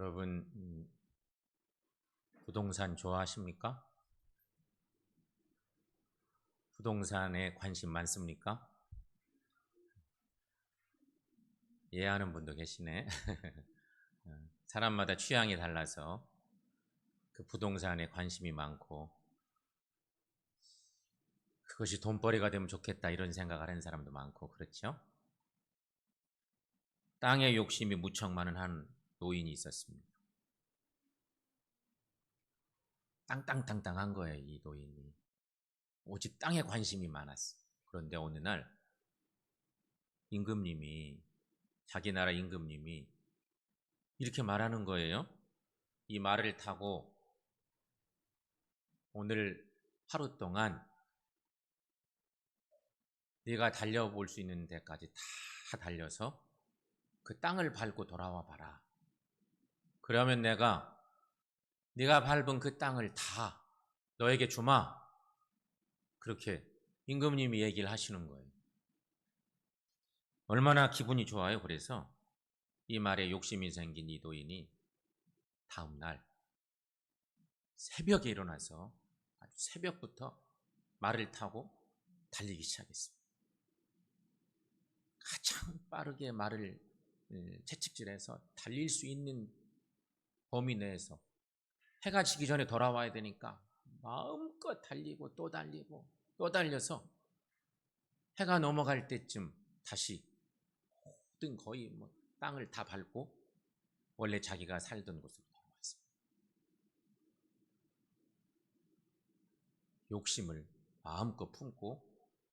여러분 음, 부동산 좋아하십니까? 부동산에 관심 많습니까? 이해하는 분도 계시네. 어, 사람마다 취향이 달라서 그 부동산에 관심이 많고 그것이 돈벌이가 되면 좋겠다 이런 생각을 하는 사람도 많고 그렇죠? 땅에 욕심이 무척 많은 한 노인이 있었습니다. 땅땅땅땅한 거예요, 이 노인이. 오직 땅에 관심이 많았어. 그런데 어느 날 임금님이 자기 나라 임금님이 이렇게 말하는 거예요. 이 말을 타고 오늘 하루 동안 네가 달려볼 수 있는 데까지 다 달려서 그 땅을 밟고 돌아와 봐라. 그러면 내가 네가 밟은 그 땅을 다 너에게 주마. 그렇게 임금님이 얘기를 하시는 거예요. 얼마나 기분이 좋아요. 그래서 이 말에 욕심이 생긴 이 도인이 다음 날 새벽에 일어나서 새벽부터 말을 타고 달리기 시작했습니다. 가장 빠르게 말을 채찍질해서 달릴 수 있는 범위 내에서 해가 지기 전에 돌아와야 되니까 마음껏 달리고 또 달리고 또 달려서 해가 넘어갈 때쯤 다시 모든 거의 뭐 땅을 다 밟고 원래 자기가 살던 곳으로 돌아왔습니다. 욕심을 마음껏 품고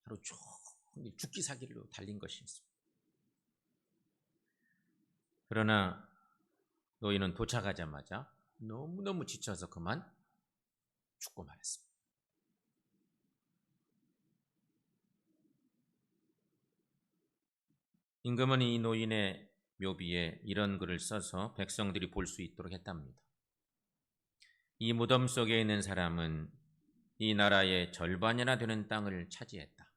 하루 종일 죽기 사기로 달린 것이었습니다. 그러나 노인은 도착하자마자 너무너무 지쳐서 그만 죽고 말았습니다. 임금은 이 노인의 묘비에 이런 글을 써서 백성들이 볼 수 있도록 했답니다. 이 무덤 속에 있는 사람은 이 나라의 절반이나 되는 땅을 차지했다.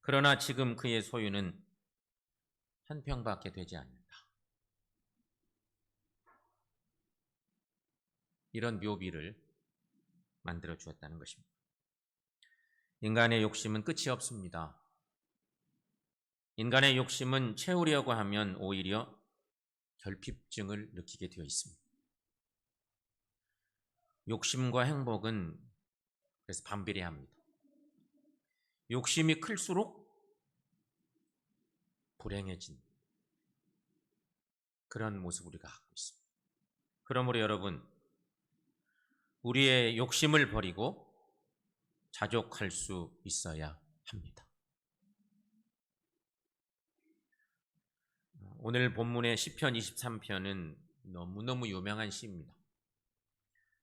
그러나 지금 그의 소유는 한 평밖에 되지 않는다. 이런 묘비를 만들어 주었다는 것입니다. 인간의 욕심은 끝이 없습니다. 인간의 욕심은 채우려고 하면 오히려 결핍증을 느끼게 되어 있습니다. 욕심과 행복은 그래서 반비례합니다. 욕심이 클수록 불행해진 그런 모습을 우리가 갖고 있습니다. 그러므로 여러분, 우리의 욕심을 버리고 자족할 수 있어야 합니다. 오늘 본문의 시편 23편은 너무너무 유명한 시입니다.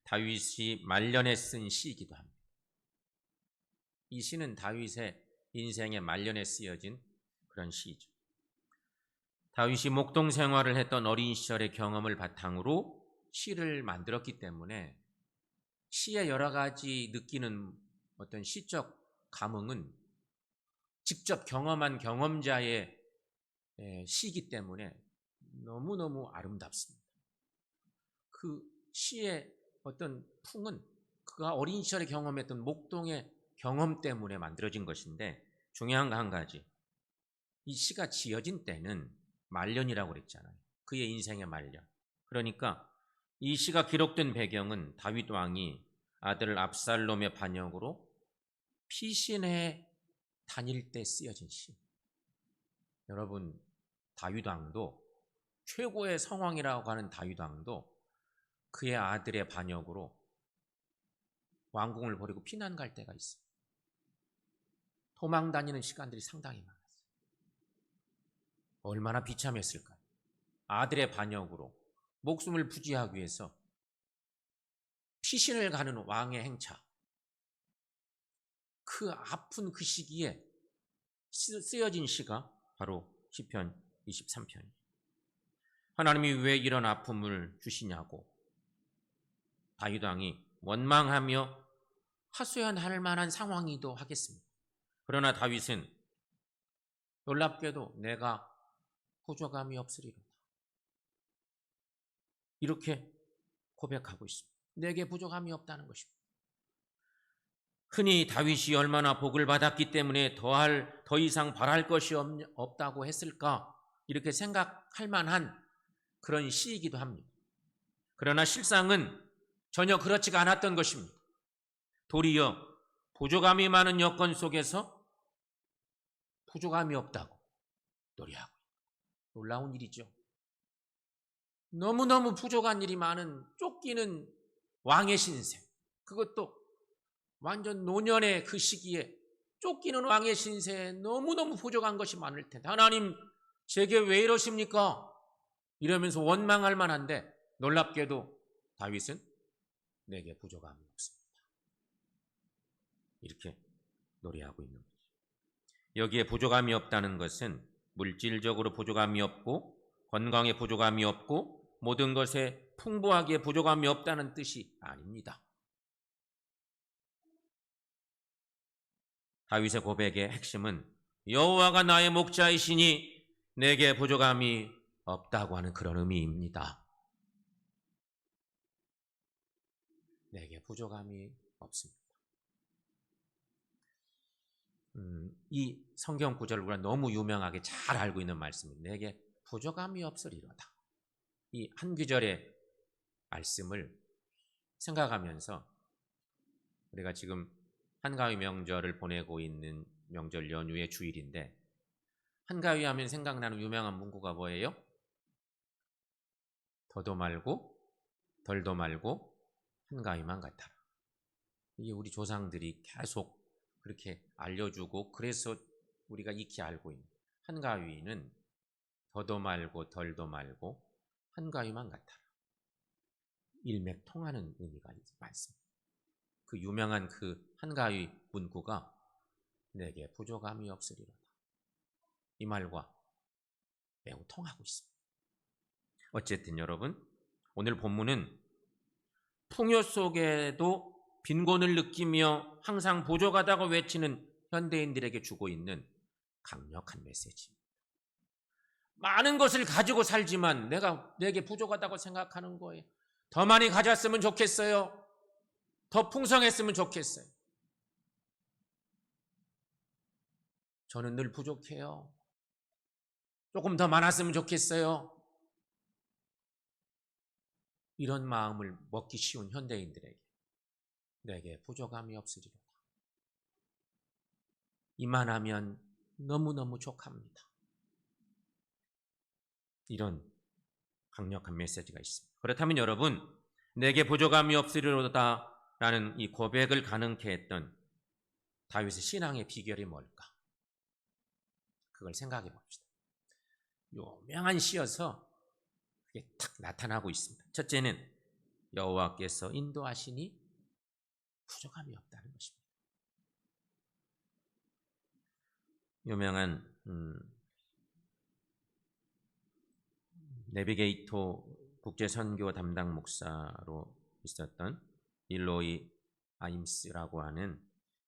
다윗이 말년에 쓴 시이기도 합니다. 이 시는 다윗의 인생의 말년에 쓰여진 그런 시이죠. 다윗이 목동 생활을 했던 어린 시절의 경험을 바탕으로 시를 만들었기 때문에 시의 여러 가지 느끼는 어떤 시적 감흥은 직접 경험한 경험자의 시이기 때문에 너무너무 아름답습니다. 그 시의 어떤 풍은 그가 어린 시절에 경험했던 목동의 경험 때문에 만들어진 것인데 중요한 거 한 가지. 이 시가 지어진 때는 말년이라고 그랬잖아요. 그의 인생의 말년. 그러니까 이 시가 기록된 배경은 다윗 왕이 아들 압살롬의 반역으로 피신해 다닐 때 쓰여진 시. 여러분, 다윗 왕도 최고의 성왕이라고 하는 다윗 왕도 그의 아들의 반역으로 왕궁을 버리고 피난 갈 때가 있어요. 도망 다니는 시간들이 상당히 많았어요. 얼마나 비참했을까요? 아들의 반역으로 목숨을 부지하기 위해서 피신을 가는 왕의 행차. 그 아픈 그 시기에 쓰여진 시가 바로 시편 23편이에요. 하나님이 왜 이런 아픔을 주시냐고 다윗 왕이 원망하며 하소연할 만한 상황이기도 하겠습니다. 그러나 다윗은 놀랍게도 내가 호조감이 없으리로다. 이렇게 고백하고 있습니다. 내게 부족함이 없다는 것입니다. 흔히 다윗이 얼마나 복을 받았기 때문에 더할 더 이상 바랄 것이 없, 없다고 했을까 이렇게 생각할 만한 그런 시이기도 합니다. 그러나 실상은 전혀 그렇지가 않았던 것입니다. 도리어 부족함이 많은 여건 속에서 부족함이 없다고 노래하고 놀라운 일이죠. 너무너무 부족한 일이 많은 쫓기는 왕의 신세. 그것도 완전 노년의 그 시기에 쫓기는 왕의 신세에 너무너무 부족한 것이 많을 텐데 하나님 제게 왜 이러십니까? 이러면서 원망할 만한데 놀랍게도 다윗은 내게 부족함이 없습니다. 이렇게 노래하고 있는 거죠. 여기에 부족함이 없다는 것은 물질적으로 부족함이 없고 건강에 부족함이 없고 모든 것에 풍부하게 부족함이 없다는 뜻이 아닙니다. 다윗의 고백의 핵심은 여호와가 나의 목자이시니 내게 부족함이 없다고 하는 그런 의미입니다. 내게 부족함이 없습니다. 음, 이 성경 구절을 우리가 너무 유명하게 잘 알고 있는 말씀입니다. 내게 부족함이 없으리로다. 이한 구절의 말씀을 생각하면서 우리가 지금 한가위 명절을 보내고 있는 명절 연휴의 주일인데 한가위 하면 생각나는 유명한 문구가 뭐예요? 더도 말고 덜도 말고 한가위만 같아라. 이게 우리 조상들이 계속 그렇게 알려주고 그래서 우리가 익히 알고 있는 한가위는 더도 말고 덜도 말고 한가위만 같아라. 일맥통하는 의미가 많습니다. 그 유명한 그 한가위 문구가 내게 부족함이 없으리로다. 이 말과 매우 통하고 있습니다. 어쨌든 여러분, 오늘 본문은 풍요 속에도 빈곤을 느끼며 항상 부족하다고 외치는 현대인들에게 주고 있는 강력한 메시지입니다. 많은 것을 가지고 살지만 내가 내게 부족하다고 생각하는 거예요. 더 많이 가졌으면 좋겠어요. 더 풍성했으면 좋겠어요. 저는 늘 부족해요. 조금 더 많았으면 좋겠어요. 이런 마음을 먹기 쉬운 현대인들에게 내게 부족함이 없으리로다. 이만하면 너무너무 족합니다. 이런 강력한 메시지가 있습니다. 그렇다면 여러분, 내게 부족함이 없으리로다 라는 이 고백을 가능케 했던 다윗의 신앙의 비결이 뭘까? 그걸 생각해 봅시다. 유명한 시여서 그게 탁 나타나고 있습니다. 첫째는 여호와께서 인도하시니 부족함이 없다는 것입니다. 유명한 음, 내비게이터 국제 선교 담당 목사로 있었던 일로이 아임스라고 하는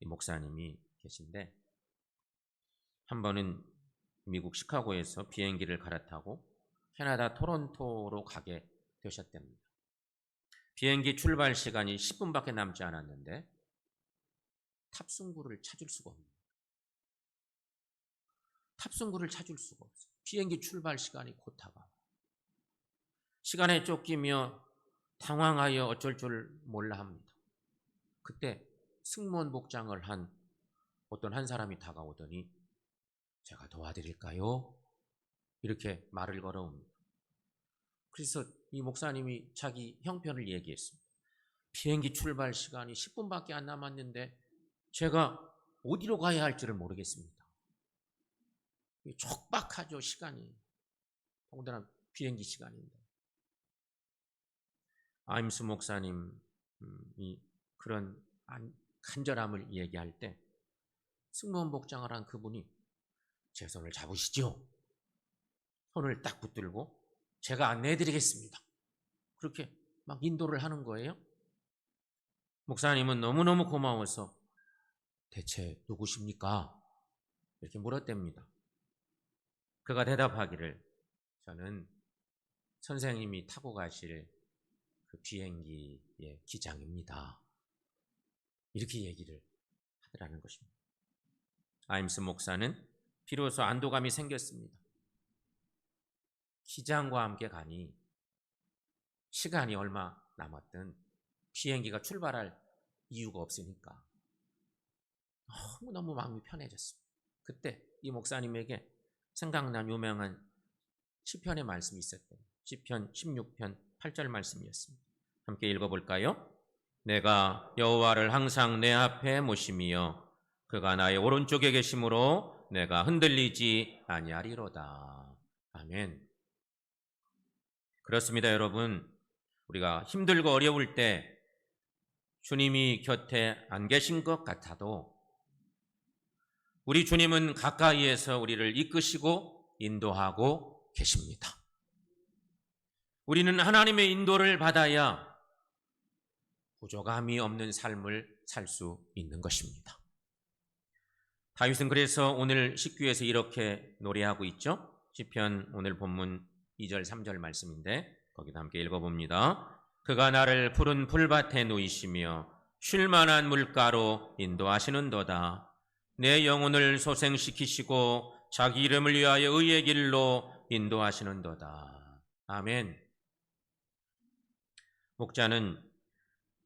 목사님이 계신데 한 번은 미국 시카고에서 비행기를 갈아타고 캐나다 토론토로 가게 되셨답니다. 비행기 출발 시간이 10분밖에 남지 않았는데 탑승구를 찾을 수가 없는 탑승구를 찾을 수가 없어요. 비행기 출발 시간이 곧 다가. 시간에 쫓기며 당황하여 어쩔 줄 몰라 합니다. 그때 승무원 복장을 한 어떤 한 사람이 다가오더니 제가 도와드릴까요? 이렇게 말을 걸어옵니다. 그래서 이 목사님이 자기 형편을 얘기했습니다. 비행기 출발 시간이 10분밖에 안 남았는데 제가 어디로 가야 할지를 모르겠습니다. 촉박하죠, 시간이. 더군다나 비행기 시간인데. 아임스 목사님이 그런 간절함을 얘기할 때 승무원 복장을 한 그분이 제 손을 잡으시죠. 손을 딱 붙들고 제가 안내해 드리겠습니다. 그렇게 막 인도를 하는 거예요. 목사님은 너무너무 고마워서 대체 누구십니까? 이렇게 물었답니다. 그가 대답하기를 저는 선생님이 타고 가실 그 비행기의 기장입니다. 이렇게 얘기를 하더라는 것입니다. 아임스 목사는 비로소 안도감이 생겼습니다. 기장과 함께 가니 시간이 얼마 남았든 비행기가 출발할 이유가 없으니까 너무너무 마음이 편해졌습니다. 그때 이 목사님에게 생각난 유명한 시편의 말씀이 있었대요. 시편 16편 8절 말씀이었습니다. 함께 읽어볼까요? 내가 여호와를 항상 내 앞에 모심이여 그가 나의 오른쪽에 계심으로 내가 흔들리지 아니하리로다. 아멘. 그렇습니다, 여러분. 우리가 힘들고 어려울 때 주님이 곁에 안 계신 것 같아도 우리 주님은 가까이에서 우리를 이끄시고 인도하고 계십니다. 우리는 하나님의 인도를 받아야 부족함이 없는 삶을 살 수 있는 것입니다. 다윗은 그래서 오늘 식구에서 이렇게 노래하고 있죠. 시편 오늘 본문 2절 3절 말씀인데 거기다 함께 읽어봅니다. 그가 나를 푸른 풀밭에 놓이시며 쉴 만한 물가로 인도하시는도다. 내 영혼을 소생시키시고 자기 이름을 위하여 의의 길로 인도하시는도다. 아멘. 목자는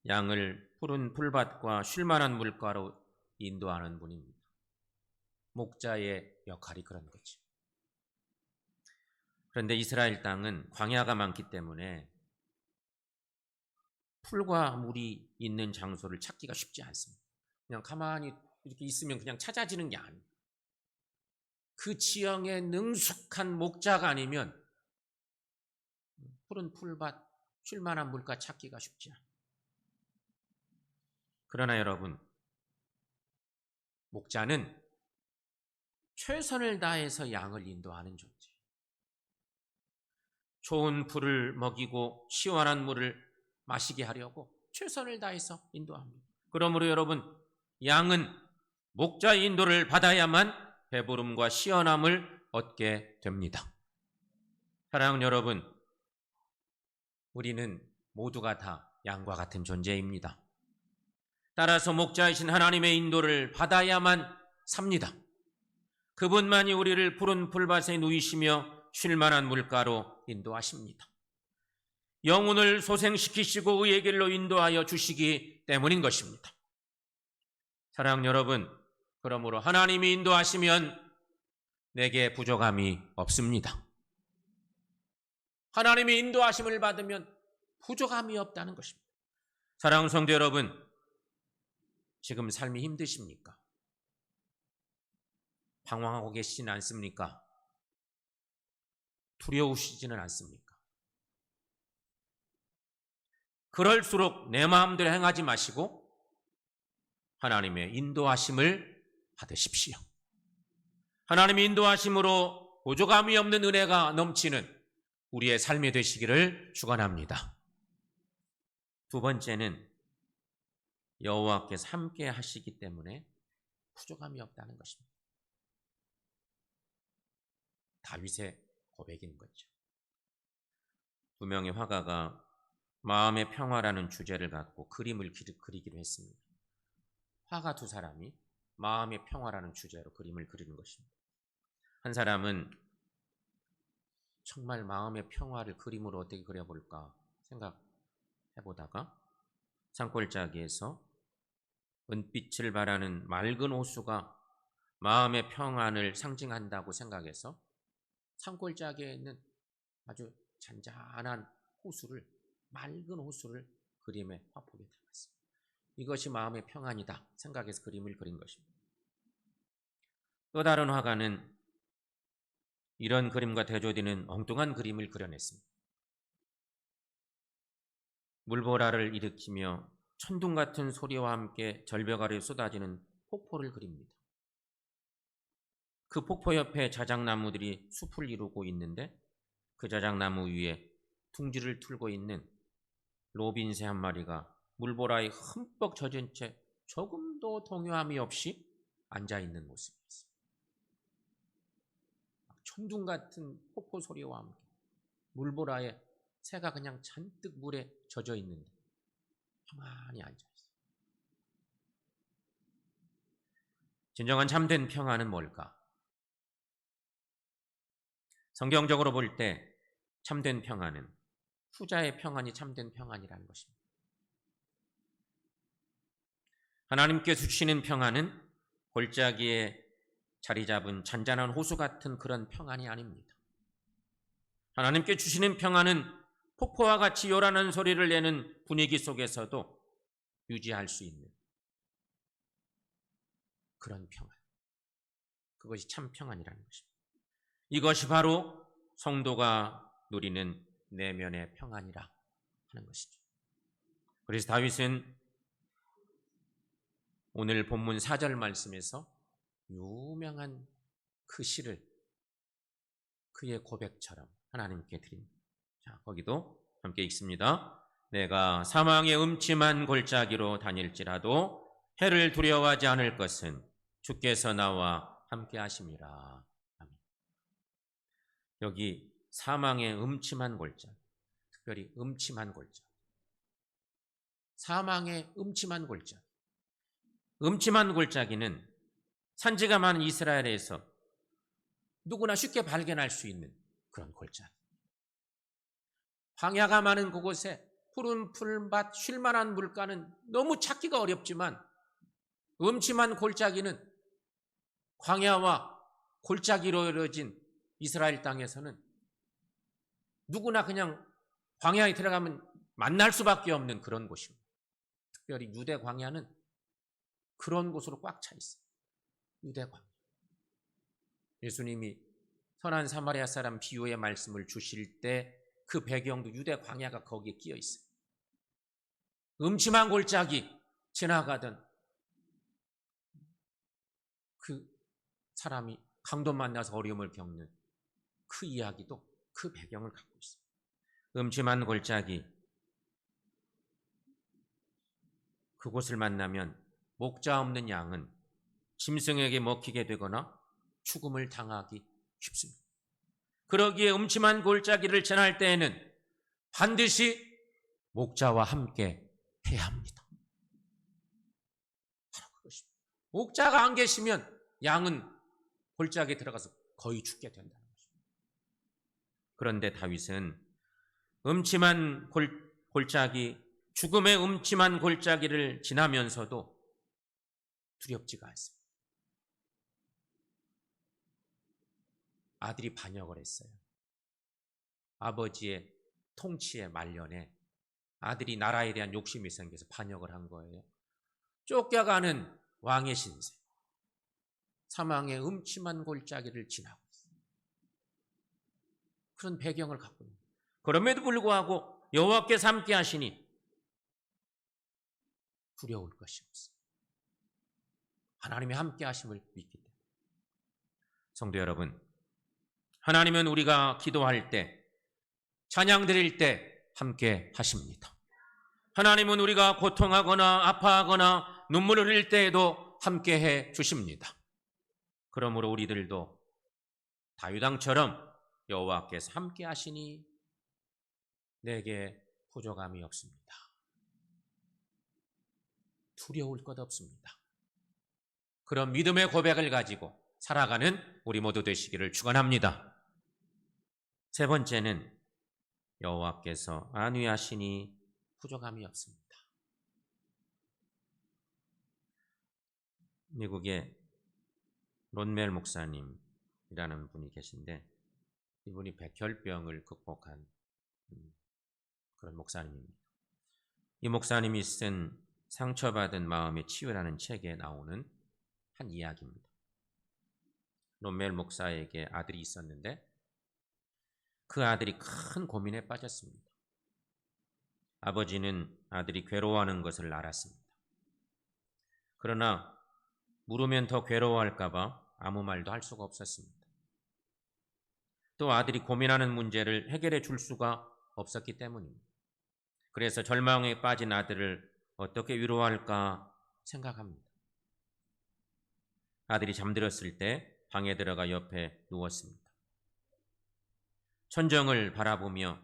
양을 푸른 풀밭과 쉴 만한 물가로 인도하는 분입니다. 목자의 역할이 그런 거죠. 그런데 이스라엘 땅은 광야가 많기 때문에 풀과 물이 있는 장소를 찾기가 쉽지 않습니다. 그냥 가만히 이렇게 있으면 그냥 찾아지는 게 아니에요. 그 지형에 능숙한 목자가 아니면 푸른 풀밭, 쉴만한 물가 찾기가 쉽지 않아요. 그러나 여러분, 목자는 최선을 다해서 양을 인도하는 존재. 좋은 풀을 먹이고 시원한 물을 마시게 하려고 최선을 다해서 인도합니다. 그러므로 여러분, 양은 목자의 인도를 받아야만 배부름과 시원함을 얻게 됩니다. 사랑하는 여러분, 우리는 모두가 다 양과 같은 존재입니다. 따라서 목자이신 하나님의 인도를 받아야만 삽니다. 그분만이 우리를 푸른 풀밭에 누이시며 쉴만한 물가로 인도하십니다. 영혼을 소생시키시고 의의 길로 인도하여 주시기 때문인 것입니다. 사랑 여러분, 그러므로 하나님이 인도하시면 내게 부족함이 없습니다. 하나님의 인도하심을 받으면 부족함이 없다는 것입니다. 사랑하는 성도 여러분, 지금 삶이 힘드십니까? 방황하고 계시지는 않습니까? 두려우시지는 않습니까? 그럴수록 내 마음대로 행하지 마시고 하나님의 인도하심을 받으십시오. 하나님의 인도하심으로 보조감이 없는 은혜가 넘치는 우리의 삶이 되시기를 축원합니다. 두 번째는 여호와께서 함께 하시기 때문에 부족함이 없다는 것입니다. 다윗의 고백인 거죠. 두 명의 화가가 마음의 평화라는 주제를 갖고 그림을 그리기로 했습니다. 화가 두 사람이 마음의 평화라는 주제로 그림을 그리는 것입니다. 한 사람은 정말 마음의 평화를 그림으로 어떻게 그려볼까 생각해 보다가 산골짜기에서 은빛을 바라는 맑은 호수가 마음의 평안을 상징한다고 생각해서 산골짜기에 있는 아주 잔잔한 호수를 맑은 호수를 그림의 화폭에 담았습니다. 이것이 마음의 평안이다 생각해서 그림을 그린 것입니다. 또 다른 화가는 이런 그림과 대조되는 엉뚱한 그림을 그려냈습니다. 물보라를 일으키며 천둥 같은 소리와 함께 절벽 아래 쏟아지는 폭포를 그립니다. 그 폭포 옆에 자작나무들이 숲을 이루고 있는데 그 자작나무 위에 둥지를 틀고 있는 로빈새 한 마리가 물보라에 흠뻑 젖은 채 조금도 동요함이 없이 앉아 있는 모습이었습니다. 천둥 같은 폭포 소리와 함께 물보라에 새가 그냥 잔뜩 물에 젖어 있는데 평안히 앉아 있어요. 진정한 참된 평안은 뭘까? 성경적으로 볼 때 참된 평안은 후자의 평안이 참된 평안이라는 것입니다. 하나님께 주시는 평안은 골짜기에 자리 잡은 잔잔한 호수 같은 그런 평안이 아닙니다. 하나님께 주시는 평안은 폭포와 같이 요란한 소리를 내는 분위기 속에서도 유지할 수 있는 그런 평안. 그것이 참 평안이라는 것입니다. 이것이 바로 성도가 누리는 내면의 평안이라 하는 것이죠. 그래서 다윗은 오늘 본문 4절 말씀에서 유명한 그 시를 그의 고백처럼 하나님께 드립니다. 자, 거기도 함께 읽습니다. 내가 사망의 음침한 골짜기로 다닐지라도 해를 두려워하지 않을 것은 주께서 나와 함께 하심이라. 여기 사망의 음침한 골짜기, 특별히 음침한 골짜기. 사망의 음침한 골짜기. 음침한 골짜기는 산지가 많은 이스라엘에서 누구나 쉽게 발견할 수 있는 그런 골짜기. 광야가 많은 그곳에 푸른 풀밭 쉴만한 물가는 너무 찾기가 어렵지만 음침한 골짜기는 광야와 골짜기로 이루어진 이스라엘 땅에서는 누구나 그냥 광야에 들어가면 만날 수밖에 없는 그런 곳입니다. 특별히 유대 광야는 그런 곳으로 꽉 차 있어요. 유대 광야. 예수님이 선한 사마리아 사람 비유의 말씀을 주실 때 그 배경도 유대 광야가 거기에 끼어 있어요. 음침한 골짜기 지나가던 그 사람이 강도 만나서 어려움을 겪는 그 이야기도 그 배경을 갖고 있어요. 음침한 골짜기 그곳을 만나면 목자 없는 양은 짐승에게 먹히게 되거나 죽음을 당하기 쉽습니다. 그러기에 음침한 골짜기를 지날 때에는 반드시 목자와 함께 해야 합니다. 바로 그것입니다. 목자가 안 계시면 양은 골짜기에 들어가서 거의 죽게 된다는 것입니다. 그런데 다윗은 음침한 골, 골짜기, 죽음의 음침한 골짜기를 지나면서도 두렵지가 않습니다. 아들이 반역을 했어요. 아버지의 통치의 말년에 아들이 나라에 대한 욕심이 생겨서 반역을 한 거예요. 쫓겨가는 왕의 신세. 사망의 음침한 골짜기를 지나고 있어요. 그런 배경을 갖고 있는 그럼에도 불구하고 여호와께서 함께 하시니 두려울 것이 없어요. 하나님의 함께 하심을 믿기 때문에. 성도 여러분, 하나님은 우리가 기도할 때, 찬양 드릴 때 함께 하십니다. 하나님은 우리가 고통하거나 아파하거나 눈물을 흘릴 때에도 함께 해 주십니다. 그러므로 우리들도 다윗왕처럼 여호와께서 함께 하시니 내게 부족함이 없습니다. 두려울 것 없습니다. 그런 믿음의 고백을 가지고 살아가는 우리 모두 되시기를 축원합니다. 세 번째는 여호와께서 안위하시니 부족함이 없습니다. 미국의 론멜 목사님이라는 분이 계신데 이분이 백혈병을 극복한 음, 그런 목사님입니다. 이 목사님이 쓴 상처받은 마음의 치유라는 책에 나오는 한 이야기입니다. 론멜 목사에게 아들이 있었는데 그 아들이 큰 고민에 빠졌습니다. 아버지는 아들이 괴로워하는 것을 알았습니다. 그러나 물으면 더 괴로워할까봐 아무 말도 할 수가 없었습니다. 또 아들이 고민하는 문제를 해결해 줄 수가 없었기 때문입니다. 그래서 절망에 빠진 아들을 어떻게 위로할까 생각합니다. 아들이 잠들었을 때 방에 들어가 옆에 누웠습니다. 천정을 바라보며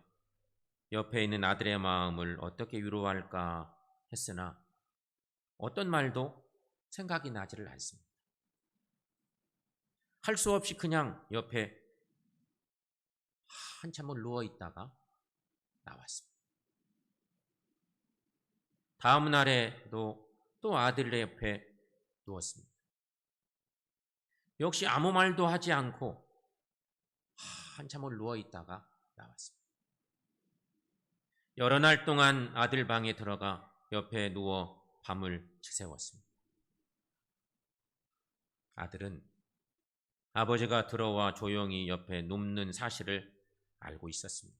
옆에 있는 아들의 마음을 어떻게 위로할까 했으나 어떤 말도 생각이 나지를 않습니다. 할 수 없이 그냥 옆에 한참을 누워 있다가 나왔습니다. 다음 날에도 또 아들 옆에 누웠습니다. 역시 아무 말도 하지 않고 한참을 누워 있다가 나왔습니다. 여러 날 동안 아들 방에 들어가 옆에 누워 밤을 지새웠습니다. 아들은 아버지가 들어와 조용히 옆에 눕는 사실을 알고 있었습니다.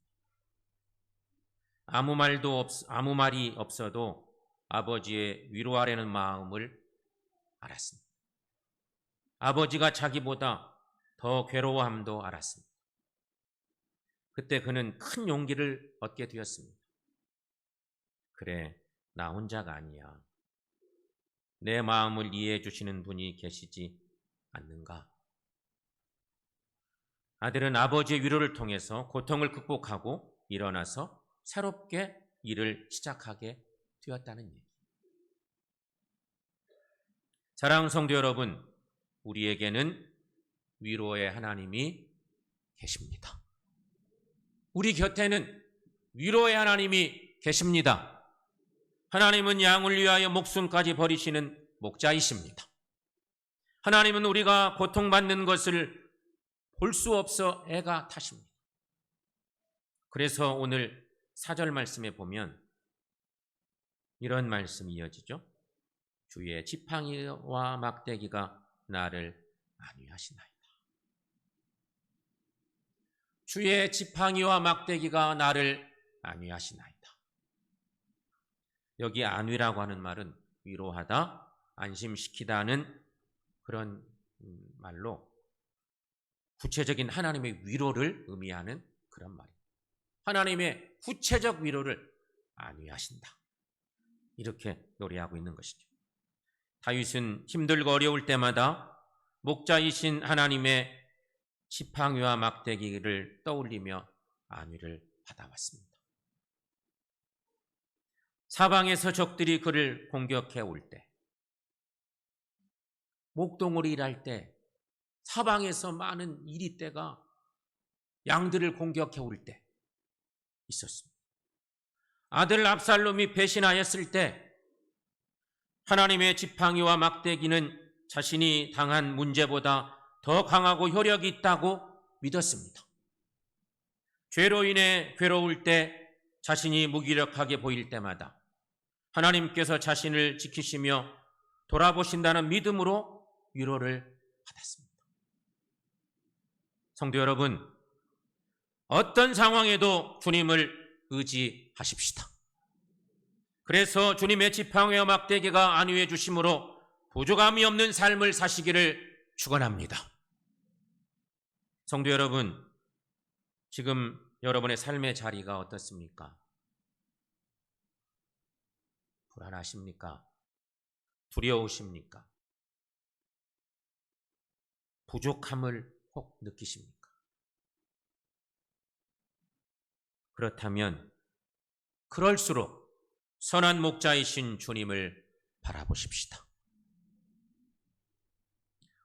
아무 말도 없, 아무 말이 없어도 아버지의 위로하려는 마음을 알았습니다. 아버지가 자기보다 더 괴로워함도 알았습니다. 그때 그는 큰 용기를 얻게 되었습니다. 그래, 나 혼자가 아니야. 내 마음을 이해해 주시는 분이 계시지 않는가? 아들은 아버지의 위로를 통해서 고통을 극복하고 일어나서 새롭게 일을 시작하게 되었다는 얘기. 사랑 성도 여러분, 우리에게는 위로의 하나님이 계십니다. 우리 곁에는 위로의 하나님이 계십니다. 하나님은 양을 위하여 목숨까지 버리시는 목자이십니다. 하나님은 우리가 고통받는 것을 볼 수 없어 애가 타십니다. 그래서 오늘 사절 말씀에 보면 이런 말씀이 이어지죠. 주의 지팡이와 막대기가 나를 안위하시나이다. 주의 지팡이와 막대기가 나를 안위하시나이다. 여기 안위라고 하는 말은 위로하다, 안심시키다는 그런 음, 말로 구체적인 하나님의 위로를 의미하는 그런 말입니다. 하나님의 구체적 위로를 안위하신다. 이렇게 노래하고 있는 것이죠. 다윗은 힘들고 어려울 때마다 목자이신 하나님의 지팡이와 막대기를 떠올리며 안위를 받아왔습니다. 사방에서 적들이 그를 공격해 올 때, 목동을 일할 때, 사방에서 많은 이리 때가 양들을 공격해 올 때 있었습니다. 아들 압살롬이 배신하였을 때 하나님의 지팡이와 막대기는 자신이 당한 문제보다 더 강하고 효력이 있다고 믿었습니다. 죄로 인해 괴로울 때 자신이 무기력하게 보일 때마다 하나님께서 자신을 지키시며 돌아보신다는 믿음으로 위로를 받았습니다. 성도 여러분, 어떤 상황에도 주님을 의지하십시다. 그래서 주님의 지팡이와 막대기가 안위해 주심으로 부족함이 없는 삶을 사시기를 축원합니다. 성도 여러분, 지금 여러분의 삶의 자리가 어떻습니까? 불안하십니까? 두려우십니까? 부족함을 혹 느끼십니까? 그렇다면 그럴수록 선한 목자이신 주님을 바라보십시다.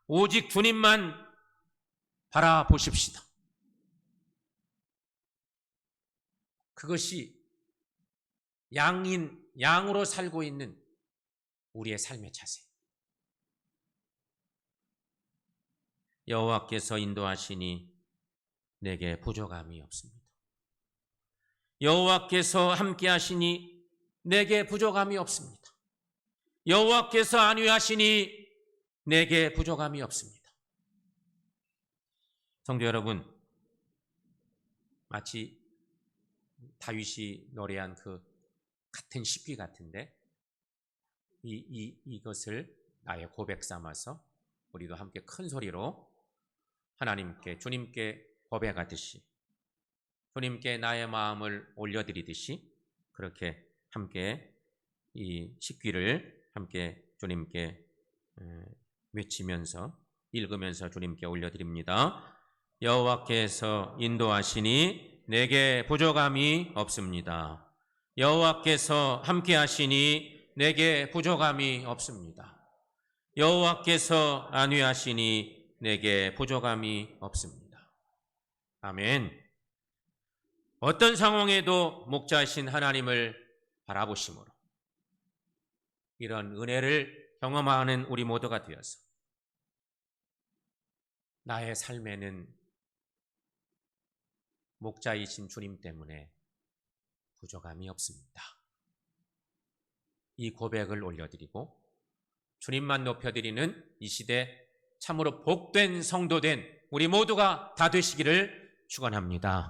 오직 주님만 바라보십시다. 그것이 양인, 양으로 살고 있는 우리의 삶의 자세. 여호와께서 인도하시니 내게 부족함이 없습니다. 여호와께서 함께 하시니 내게 부족함이 없습니다. 여호와께서 안위하시니 내게 부족함이 없습니다. 성도 여러분, 마치 다윗이 노래한 그 같은 십귀 같은데 이, 이, 이것을 나의 고백 삼아서 우리도 함께 큰 소리로 하나님께 주님께 고백하듯이 주님께 나의 마음을 올려드리듯이 그렇게 함께 이 식귀를 함께 주님께 외치면서 읽으면서 주님께 올려드립니다. 여호와께서 인도하시니 내게 부족함이 없습니다. 여호와께서 함께 하시니 내게 부족함이 없습니다. 여호와께서 안위하시니 내게 부족함이 없습니다. 아멘. 어떤 상황에도 목자신 하나님을 바라보심으로 이런 은혜를 경험하는 우리 모두가 되어서 나의 삶에는 목자이신 주님 때문에 부족함이 없습니다. 이 고백을 올려드리고 주님만 높여드리는 이 시대 참으로 복된 성도 된 우리 모두가 다 되시기를 축원합니다.